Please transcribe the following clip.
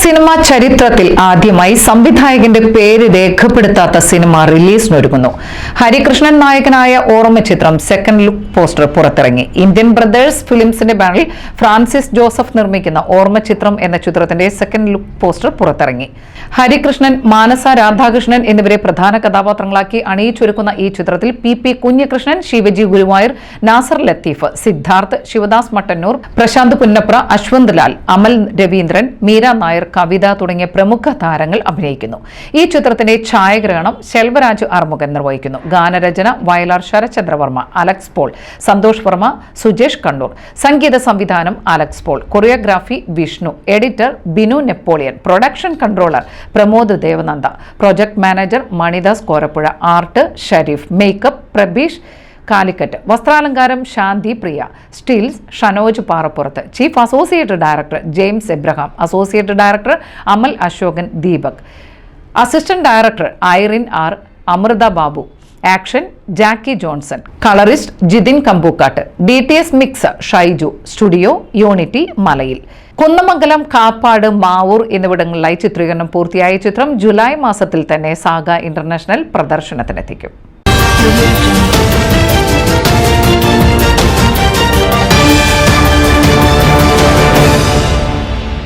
Cinema ചരിത്രത്തിൽ ആദ്യമായി സംവിധായകന്റെ പേര് രേഖപ്പെടുത്താത്ത സിനിമ റിലീസിനൊരുങ്ങുന്നു. ഹരികൃഷ്ണൻ നായകനായ ഓർമ്മ ചിത്രം സെക്കൻഡ് ലുക്ക് പോസ്റ്റർ പുറത്തിറങ്ങി. ഇന്ത്യൻ ബ്രദേഴ്സ് ഫിലിംസിന്റെ ബാനറിൽ ഫ്രാൻസിസ് ജോസഫ് നിർമ്മിക്കുന്ന ഓർമ്മ ചിത്രം എന്ന ചിത്രത്തിന്റെ സെക്കൻഡ് ലുക്ക് പോസ്റ്റർ പുറത്തിറങ്ങി. ഹരികൃഷ്ണൻ മാനസ രാധാകൃഷ്ണൻ എന്നിവരെ പ്രധാന കഥാപാത്രങ്ങളാക്കി അണിയിച്ചൊരുക്കുന്ന ഈ ചിത്രത്തിൽ പി പി കുഞ്ഞികൃഷ്ണൻ ശിവജി ഗുരുവായൂർ നാസർ ലത്തീഫ് സിദ്ധാർത്ഥ് ശിവദാസ് മട്ടന്നൂർ പ്രശാന്ത് പുന്നപ്ര അശ്വന്ത് ലാൽ അമൽ രവീന്ദ്രൻ മീര നായർ കവിത തുടങ്ങിയ പ്രമുഖ താരങ്ങൾ അഭിനയിക്കുന്നു. ഈ ചിത്രത്തിന്റെ ഛായാഗ്രഹണം ശെൽവരാജ് അർമുഖൻ നിർവഹിക്കുന്നു. ഗാനരചന വയലാർ ശരചന്ദ്രവർമ്മ അലക്സ് പോൾ സന്തോഷ് വർമ്മ സുജേഷ് കണ്ണൂർ. സംഗീത സംവിധാനം Alex Paul. Choreography Vishnu. Editor Binu Napoleon. Production controller Pramod Devananda. Project manager Manidas Korappuzha. Art Shareef. Makeup Prabeesh Calicut. വസ്ത്രാലങ്കാരം Shanthi Priya. Stills Shanoj Parappurath. Chief associate director James Abraham. Associate director Amal Asokan Deepak. Assistant director Irene R Amritha Babu. Action Jackie Johnson. Colourist Jithin Kampookkatt. D T S mix Shaiju. Studio Unity Malayil. Kunnamangalam Kappad Mavoor എന്നിവിടങ്ങളിലായി ചിത്രീകരണം പൂർത്തിയായ ചിത്രം July മാസത്തിൽ തന്നെ saga international പ്രദർശനത്തിനെത്തിക്കും.